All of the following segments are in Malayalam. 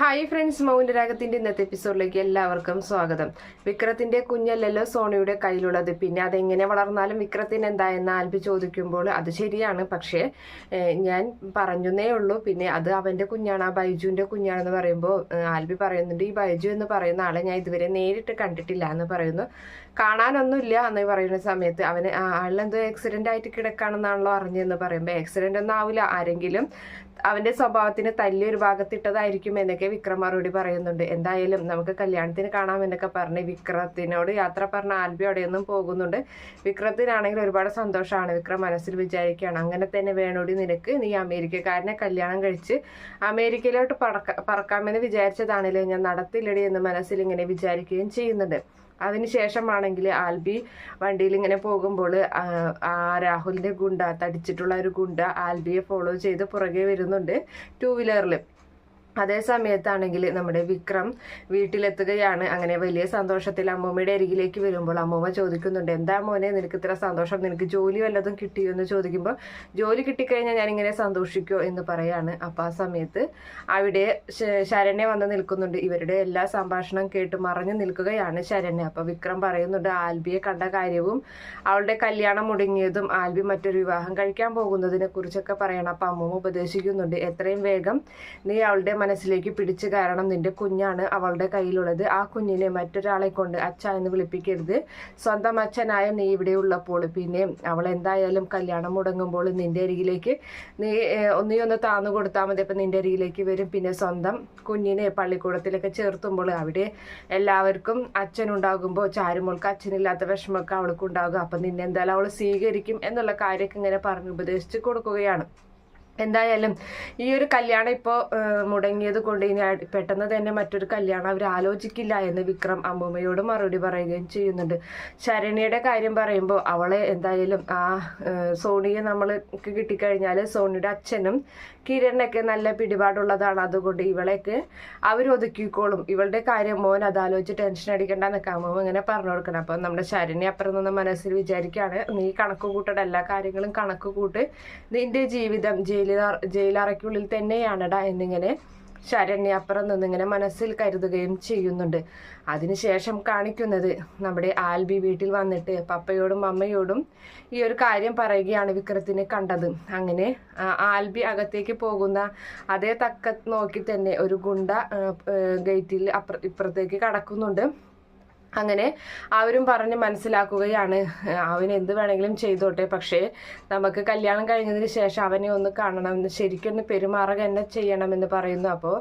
ഹായ് ഫ്രണ്ട്സ് മൗനരാഗത്തിന്റെ ഇന്നത്തെ എപ്പിസോഡിലേക്ക് എല്ലാവർക്കും സ്വാഗതം. വിക്രത്തിന്റെ കുഞ്ഞല്ലല്ലോ സോണിയുടെ കയ്യിലുള്ളത്. പിന്നെ അതെങ്ങനെ വളർന്നാലും വിക്രത്തിന് എന്താ എന്തായെന്ന് ആൽബി ചോദിക്കുമ്പോൾ അത് ശരിയാണ്. പക്ഷേ ഞാൻ പറഞ്ഞേ ഉള്ളൂ. പിന്നെ അത് അവന്റെ കുഞ്ഞാണ് ആ ബൈജുവിന്റെ കുഞ്ഞാണെന്ന് പറയുമ്പോൾ ആൽബി പറയുന്നുണ്ട് ഈ ബൈജു എന്ന് പറയുന്ന ആളെ ഞാൻ ഇതുവരെ നേരിട്ട് കണ്ടിട്ടില്ല എന്ന് പറയുന്നു. കാണാനൊന്നുമില്ല എന്ന് പറയുന്ന സമയത്ത് അവന് ആളിലെന്തോ ആക്സിഡന്റ് ആയിട്ട് കിടക്കാണെന്നാണല്ലോ അറിഞ്ഞതെന്ന് പറയുമ്പോൾ ആക്സിഡന്റ് ഒന്നും ആവില്ല. ആരെങ്കിലും അവന്റെ സ്വഭാവത്തിന് തല്ലിയൊരു ഭാഗത്തിട്ടതായിരിക്കും എന്നൊക്കെ വിക്രം മറുപടി പറയുന്നുണ്ട് എന്തായാലും നമുക്ക് കല്യാണത്തിന് കാണാം എന്നൊക്കെ പറഞ്ഞ് വിക്രത്തിനോട് യാത്ര പറഞ്ഞ ആൽബി അവിടെ അവിടെയൊന്നും പോകുന്നുണ്ട്. വിക്രത്തിനാണെങ്കിൽ ഒരുപാട് സന്തോഷമാണ്. വിക്രം മനസ്സിൽ വിചാരിക്കുകയാണ് അങ്ങനെ തന്നെ വേണോടി നിനക്ക് നീ അമേരിക്കക്കാരനെ കല്യാണം കഴിച്ച് അമേരിക്കയിലോട്ട് പറക്ക പറക്കാമെന്ന് വിചാരിച്ചതാണല്ലേ ഞാൻ നടത്തില്ലടി എന്ന് മനസ്സിൽ ഇങ്ങനെ വിചാരിക്കുകയും ചെയ്യുന്നുണ്ട്. അതിനുശേഷമാണെങ്കിൽ ആൽബി വണ്ടിയിൽ ഇങ്ങനെ പോകുമ്പോൾ ആ രാഹുലിന്റെ ഗുണ്ട തടിച്ചിട്ടുള്ള ഒരു ഗുണ്ട ആൽബിയെ ഫോളോ ചെയ്ത് പുറകെ വരുന്നുണ്ട് ടൂ വീലറിൽ. അതേ സമയത്താണെങ്കിൽ നമ്മുടെ വിക്രം വീട്ടിലെത്തുകയാണ്. അങ്ങനെ വലിയ സന്തോഷത്തിൽ അമ്മൂമ്മയുടെ അരികിലേക്ക് വരുമ്പോൾ അമ്മൂമ്മ ചോദിക്കുന്നുണ്ട് എന്താ മോനെ നിനക്ക് ഇത്ര സന്തോഷം? നിനക്ക് ജോലി വല്ലതും കിട്ടിയോ? എന്ന് ചോദിക്കുമ്പോൾ ജോലി കിട്ടിക്കഴിഞ്ഞാൽ ഞാൻ ഇങ്ങനെ സന്തോഷിക്കോ? എന്ന് പറയാണ്. അപ്പോൾ ആ സമയത്ത് അവിടെ ശരണ്യ വന്ന് നിൽക്കുന്നുണ്ട്. ഇവരുടെ എല്ലാ സംഭാഷണം കേട്ട് മറഞ്ഞു നിൽക്കുകയാണ് ശരണ്യ. അപ്പോൾ വിക്രം പറയുന്നുണ്ട് ആൽബിയെ കണ്ട കാര്യവും അവളുടെ കല്യാണം മുടങ്ങിയതും ആൽബി മറ്റൊരു വിവാഹം കഴിക്കാൻ പോകുന്നതിനെ കുറിച്ചൊക്കെ പറയണം. അപ്പോൾ അമ്മൂമ്മ ഉപദേശിക്കുന്നുണ്ട് എത്രയും വേഗം നീ അവളുടെ മനസ്സിലേക്ക് പിടിച്ചു കയറണം നിന്റെ കുഞ്ഞാണ് അവളുടെ കയ്യിലുള്ളത്. ആ കുഞ്ഞിനെ മറ്റൊരാളെ കൊണ്ട് അച്ഛ എന്ന് വിളിപ്പിക്കരുത്. സ്വന്തം അച്ഛനായ നീ ഇവിടെ ഉള്ളപ്പോൾ പിന്നെ അവൾ എന്തായാലും കല്യാണം മുടങ്ങുമ്പോൾ നിന്റെ അരികിലേക്ക് നീ ഏഹ്, ഒന്നീ താന്നു കൊടുത്താൽ മതി. അപ്പം നിന്റെ അരികിലേക്ക് വരും. പിന്നെ സ്വന്തം കുഞ്ഞിനെ പള്ളിക്കൂടത്തിലൊക്കെ ചേർത്തുമ്പോൾ അവിടെ എല്ലാവർക്കും അച്ഛനുണ്ടാകുമ്പോൾ ചാരുമോൾക്ക് അച്ഛനില്ലാത്ത വിഷമമൊക്കെ അവൾക്ക് ഉണ്ടാകും അപ്പം നിന്നെ എന്തായാലും അവൾ സ്വീകരിക്കും എന്നുള്ള കാര്യമൊക്കെ ഇങ്ങനെ പറഞ്ഞ് ഉപദേശിച്ച് കൊടുക്കുകയാണ്. എന്തായാലും ഈ ഒരു കല്യാണം ഇപ്പോൾ മുടങ്ങിയത് കൊണ്ട് ഇനി പെട്ടെന്ന് തന്നെ മറ്റൊരു കല്യാണം അവർ ആലോചിക്കില്ല എന്ന് വിക്രം അമ്മൂമ്മയോട് മറുപടി പറയുകയും ചെയ്യുന്നുണ്ട്. ശരണിയുടെ കാര്യം പറയുമ്പോൾ അവളെ എന്തായാലും ആ സോണിയെ നമ്മൾക്ക് കിട്ടിക്കഴിഞ്ഞാൽ സോണിയുടെ അച്ഛനും കിരണിനൊക്കെ നല്ല പിടിപാടുള്ളതാണ്. അതുകൊണ്ട് ഇവളെയൊക്കെ അവരൊതുക്കിക്കോളും ഇവളുടെ കാര്യം മോൻ അതാലോചിച്ച് ടെൻഷൻ അടിക്കേണ്ട എന്നൊക്കെ അമ്മൂമ്മ ഇങ്ങനെ പറഞ്ഞു കൊടുക്കണം. അപ്പം നമ്മുടെ ശരണി അപ്പുറം നിന്ന് മനസ്സിൽ വിചാരിക്കുകയാണ് നീ കണക്ക് കൂട്ടേണ്ട. എല്ലാ കാര്യങ്ങളും കണക്ക് കൂട്ട് നിന്റെ ജീവിതം ജയിലാർ ജയിലറയ്ക്കുള്ളിൽ തന്നെയാണടാ എന്നിങ്ങനെ ശരണ്യ അപ്പുറം നിന്നിങ്ങനെ മനസ്സിൽ കരുതുകയും ചെയ്യുന്നുണ്ട്. അതിനുശേഷം കാണിക്കുന്നത് നമ്മുടെ ആൽബി വീട്ടിൽ വന്നിട്ട് പപ്പയോടും അമ്മയോടും ഈ ഒരു കാര്യം പറയുകയാണ് വിക്രത്തിനെ കണ്ടത്. അങ്ങനെ ആൽബി അകത്തേക്ക് പോകുന്ന അതേ തക്ക നോക്കി തന്നെ ഒരു ഗുണ്ട ഗേറ്റിൽ അപ്പുറ ഇപ്പുറത്തേക്ക് കടക്കുന്നുണ്ട്. അങ്ങനെ അവരും പറഞ്ഞ് മനസ്സിലാക്കുകയാണ്. അവൻ എന്ത് വേണമെങ്കിലും ചെയ്തോട്ടെ. പക്ഷേ നമുക്ക് കല്യാണം കഴിഞ്ഞതിന് ശേഷം അവനെ ഒന്ന് കാണണം. എന്ന് ശരിക്കൊന്ന് പെരുമാറുക തന്നെ ചെയ്യണമെന്ന് പറയുന്നു. അപ്പോൾ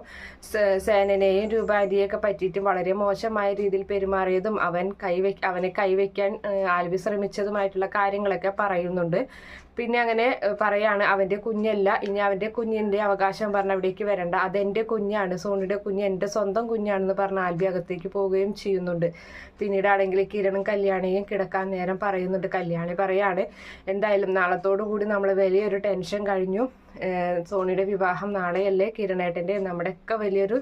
സേനനെയും രൂപാരിയെയൊക്കെ പറ്റിയിട്ടും വളരെ മോശമായ രീതിയിൽ പെരുമാറിയതും അവൻ കൈവെ അവനെ കൈവയ്ക്കാൻ ആൽവി ശ്രമിച്ചതുമായിട്ടുള്ള കാര്യങ്ങളൊക്കെ പറയുന്നുണ്ട്. പിന്നെ അങ്ങനെ പറയാണ് അവന്റെ കുഞ്ഞല്ല ഇനി അവന്റെ കുഞ്ഞിന്റെ അവകാശം പറഞ്ഞ അവിടേക്ക് വരണ്ട. അതെന്റെ കുഞ്ഞാണ് സോണിയുടെ കുഞ്ഞ് എന്റെ സ്വന്തം കുഞ്ഞാണെന്ന് പറഞ്ഞ് ആൽബി അകത്തേക്ക് പോവുകയും ചെയ്യുന്നുണ്ട്. പിന്നീട് ആണെങ്കിൽ കിരണും കല്യാണിയും കിടക്കാൻ നേരം പറയുന്നുണ്ട്. കല്യാണി പറയാണ് എന്തായാലും നാളത്തോടു കൂടി നമ്മൾ വലിയൊരു ടെൻഷൻ കഴിഞ്ഞു. സോണിയുടെ വിവാഹം നാളെയല്ലേ കിരണേട്ടന്റെ? നമ്മുടെയൊക്കെ വലിയൊരു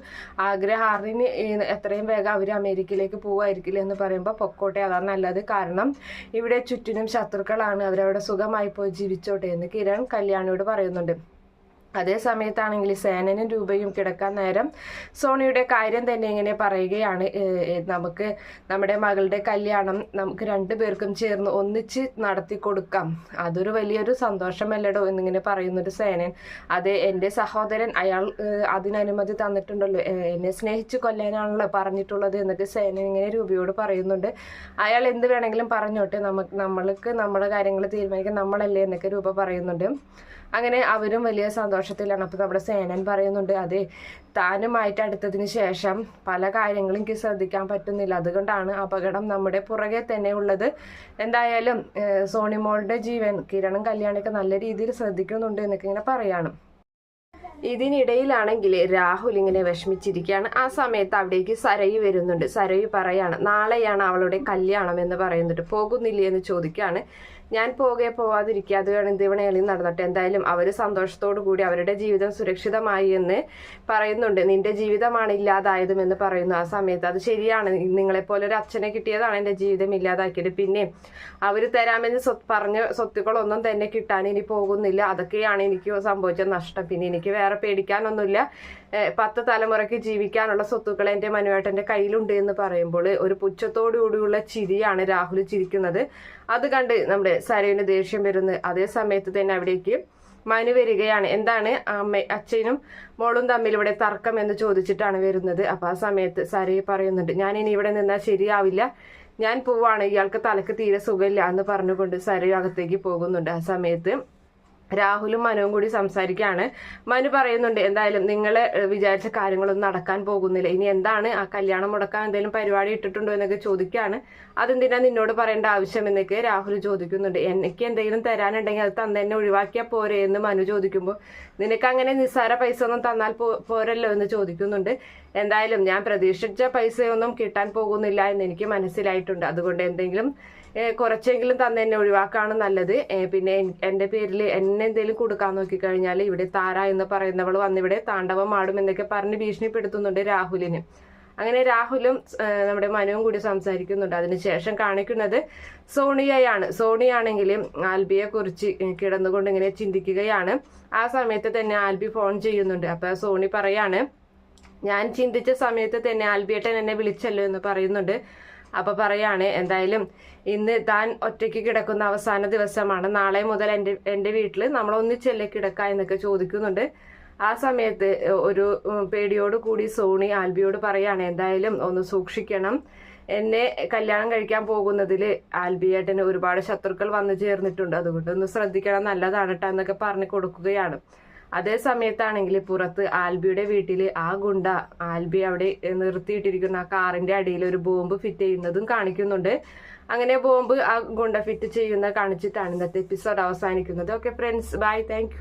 ആഗ്രഹാറിന് എത്രയും വേഗം അവർ അമേരിക്കയിലേക്ക് പോവുമായിരിക്കില്ല എന്ന് പറയുമ്പോൾ പൊക്കോട്ടെ അതാണ് നല്ലത്. കാരണം ഇവിടെ ചുറ്റിനും ശത്രുക്കളാണ്. അവരവിടെ സുഖമായി പോയി ജീവിച്ചോട്ടെ എന്ന് കിരൺ കല്യാണിയോട് പറയുന്നുണ്ട്. അതേ സമയത്താണെങ്കിൽ സേനനും രൂപയും കിടക്കാൻ നേരം സോണിയുടെ കാര്യം തന്നെ ഇങ്ങനെ പറയുകയാണ്. നമുക്ക് നമ്മുടെ മകളുടെ കല്യാണം നമുക്ക് രണ്ടു പേർക്കും ചേർന്ന് ഒന്നിച്ച് നടത്തി കൊടുക്കാം. അതൊരു വലിയൊരു സന്തോഷമല്ലടോ എന്നിങ്ങനെ പറയുന്നൊരു സേനൻ. അതെ എന്റെ സഹോദരൻ അയാൾ അതിനനുമതി തന്നിട്ടുണ്ടല്ലോ. എന്നെ സ്നേഹിച്ച് കൊല്ലാനാണല്ലോ പറഞ്ഞിട്ടുള്ളത് എന്നിട്ട് സേനൻ ഇങ്ങനെ രൂപയോട് പറയുന്നുണ്ട്. അയാൾ എന്ത് വേണമെങ്കിലും പറഞ്ഞോട്ടെ. നമുക്ക് നമ്മൾക്ക് നമ്മുടെ കാര്യങ്ങൾ തീരുമാനിക്കാൻ നമ്മളല്ലേ എന്നൊക്കെ രൂപ പറയുന്നുണ്ട്. അങ്ങനെ അവരും വലിയ സന്തോഷത്തിലാണ്. അപ്പോൾ നമ്മുടെ സേനൻ പറയുന്നുണ്ട് അതെ താനുമായിട്ട് അടുത്തതിന് ശേഷം പല കാര്യങ്ങളും എനിക്ക് ശ്രദ്ധിക്കാൻ പറ്റുന്നില്ല. അതുകൊണ്ടാണ് അപകടം നമ്മുടെ പുറകെ തന്നെ ഉള്ളത്. എന്തായാലും സോണിമോളുടെ ജീവൻ കിരണും കല്യാണിയൊക്കെ നല്ല രീതിയിൽ ശ്രദ്ധിക്കുന്നുണ്ട് എന്നൊക്കെ ഇങ്ങനെ പറയാണ്. ഇതിനിടയിലാണെങ്കിൽ രാഹുൽ ഇങ്ങനെ വിഷമിച്ചിരിക്കുകയാണ്. ആ സമയത്ത് അവിടേക്ക് സരയു വരുന്നുണ്ട്. സരയു പറയാണ് നാളെയാണ് അവളുടെ കല്യാണം എന്ന് പറയുന്നുണ്ട്. പോകുന്നില്ലേ? എന്ന് ചോദിക്കുകയാണ്. ഞാൻ പോകെ വേണം ദിവണേളി നടന്നിട്ട്. എന്തായാലും അവർ സന്തോഷത്തോടു കൂടി അവരുടെ ജീവിതം സുരക്ഷിതമായി എന്ന് പറയുന്നുണ്ട്. നിന്റെ ജീവിതമാണ് ഇല്ലാതായതും എന്ന് പറയുന്നു ആ സമയത്ത്. അത് ശരിയാണ്. നിങ്ങളെപ്പോലെ ഒരു അച്ഛനെ കിട്ടിയതാണ് എന്റെ ജീവിതം ഇല്ലാതാക്കിയത്. പിന്നെ അവർ തരാമെന്ന് സ്വത്ത് പറഞ്ഞ സ്വത്തുക്കളൊന്നും തന്നെ കിട്ടാൻ ഇനി പോകുന്നില്ല. അതൊക്കെയാണ് എനിക്ക് സംഭവിച്ച നഷ്ടം. പിന്നെ എനിക്ക് വേറെ പേടിക്കാനൊന്നുമില്ല. പത്ത് തലമുറയ്ക്ക് ജീവിക്കാനുള്ള സ്വത്തുക്കൾ എന്റെ മനുവേട്ടന്റെ കയ്യിലുണ്ട് എന്ന് പറയുമ്പോൾ ഒരു പുച്ഛത്തോടുകൂടിയുള്ള ചിരിയാണ് രാഹുൽ ചിരിക്കുന്നത്. അത് കണ്ട് നമ്മുടെ സരവിന് ദേഷ്യം വരുന്നത് അതേ സമയത്ത് തന്നെ അവിടേക്ക് മനു വരികയാണ്. എന്താണ് അമ്മ അച്ഛനും മോളും തമ്മിൽ ഇവിടെ തർക്കം എന്ന് ചോദിച്ചിട്ടാണ് വരുന്നത്. അപ്പൊ ആ സമയത്ത് സരയെ പറയുന്നുണ്ട് ഞാൻ ഇനി ഇവിടെ നിന്നാൽ ശരിയാവില്ല. ഞാൻ പോവാണ്. ഇയാൾക്ക് തലക്ക് തീരെ സുഖമില്ല എന്ന് പറഞ്ഞുകൊണ്ട് സരയു അകത്തേക്ക് പോകുന്നുണ്ട്. ആ സമയത്ത് രാഹുലും മനുവും കൂടി സംസാരിക്കുകയാണ്. മനു പറയുന്നുണ്ട് എന്തായാലും നിങ്ങൾ വിചാരിച്ച കാര്യങ്ങളൊന്നും നടക്കാൻ പോകുന്നില്ല. ഇനി എന്താണ്? ആ കല്യാണം മുടക്കാൻ എന്തെങ്കിലും പരിപാടി ഇട്ടിട്ടുണ്ടോ എന്നൊക്കെ ചോദിക്കുകയാണ്. അതെന്തിനാ നിന്നോട് പറയേണ്ട ആവശ്യം? എന്നൊക്കെ രാഹുൽ ചോദിക്കുന്നുണ്ട്. എനിക്ക് എന്തെങ്കിലും തരാനുണ്ടെങ്കിൽ അത് തന്നെ ഒഴിവാക്കിയാൽ പോരെ? എന്ന് മനു ചോദിക്കുമ്പോൾ നിനക്ക് അങ്ങനെ നിസ്സാര പൈസ ഒന്നും തന്നാൽ പോരല്ലോ? എന്ന് ചോദിക്കുന്നുണ്ട്. എന്തായാലും ഞാൻ പ്രതീക്ഷിച്ച പൈസയൊന്നും കിട്ടാൻ പോകുന്നില്ല എന്ന് എനിക്ക് മനസ്സിലായിട്ടുണ്ട്. അതുകൊണ്ട് എന്തെങ്കിലും കുറച്ചെങ്കിലും തന്നെ എന്നെ ഒഴിവാക്കാണ് നല്ലത്. പിന്നെ എന്റെ പേരിൽ എന്നെ എന്തെങ്കിലും കൊടുക്കാൻ നോക്കിക്കഴിഞ്ഞാൽ ഇവിടെ താര എന്ന് പറയുന്നവൾ വന്നിവിടെ താണ്ഡവം ആടും എന്നൊക്കെ പറഞ്ഞ് ഭീഷണിപ്പെടുത്തുന്നുണ്ട് രാഹുലിന്. അങ്ങനെ രാഹുലും നമ്മുടെ മനുവും കൂടി സംസാരിക്കുന്നുണ്ട്. അതിനുശേഷം കാണിക്കുന്നത് സോണിയയാണ്. സോണിയാണെങ്കിൽ ആൽബിയെ കുറിച്ച് കിടന്നുകൊണ്ട് ഇങ്ങനെ ചിന്തിക്കുകയാണ്. ആ സമയത്ത് തന്നെ ആൽബി ഫോൺ ചെയ്യുന്നുണ്ട്. അപ്പൊ സോണി പറയാണ് ഞാൻ ചിന്തിച്ച സമയത്ത് തന്നെ ആൽബിയേട്ടൻ എന്നെ വിളിച്ചല്ലോ എന്ന് പറയുന്നുണ്ട്. അപ്പൊ പറയാണ് എന്തായാലും ഇന്ന് താൻ ഒറ്റയ്ക്ക് കിടക്കുന്ന അവസാന ദിവസമാണ്. നാളെ മുതൽ എന്റെ എന്റെ വീട്ടിൽ നമ്മൾ ഒന്നിച്ചല്ലേ കിടക്ക എന്നൊക്കെ ചോദിക്കുന്നുണ്ട്. ആ സമയത്ത് ഒരു പേടിയോട് കൂടി സോണി ആൽബിയോട് പറയാണ് എന്തായാലും ഒന്ന് സൂക്ഷിക്കണം. എന്നെ കല്യാണം കഴിക്കാൻ പോകുന്നതിൽ ആൽബിയേട്ടന് ഒരുപാട് ശത്രുക്കൾ വന്നു ചേർന്നിട്ടുണ്ട്. അതുകൊണ്ട് ഒന്ന് ശ്രദ്ധിക്കണം നല്ലതാണ് കേട്ടോ എന്നൊക്കെ പറഞ്ഞു കൊടുക്കുകയാണ്. അതേ സമയത്താണെങ്കിൽ പുറത്ത് ആൽബിയുടെ വീട്ടിൽ ആ ഗുണ്ട ആൽബി അവിടെ നിർത്തിയിട്ടിരിക്കുന്ന. ആ കാറിന്റെ അടിയിൽ ഒരു ബോംബ് ഫിറ്റ് ചെയ്യുന്നതും കാണിക്കുന്നുണ്ട്. അങ്ങനെ ബോംബ് ആ ഗുണ്ട ഫിറ്റ് ചെയ്യുന്ന കാണിച്ചിട്ടാണ് ഇന്നത്തെ എപ്പിസോഡ് അവസാനിക്കുന്നത്. Okay friends bye. താങ്ക്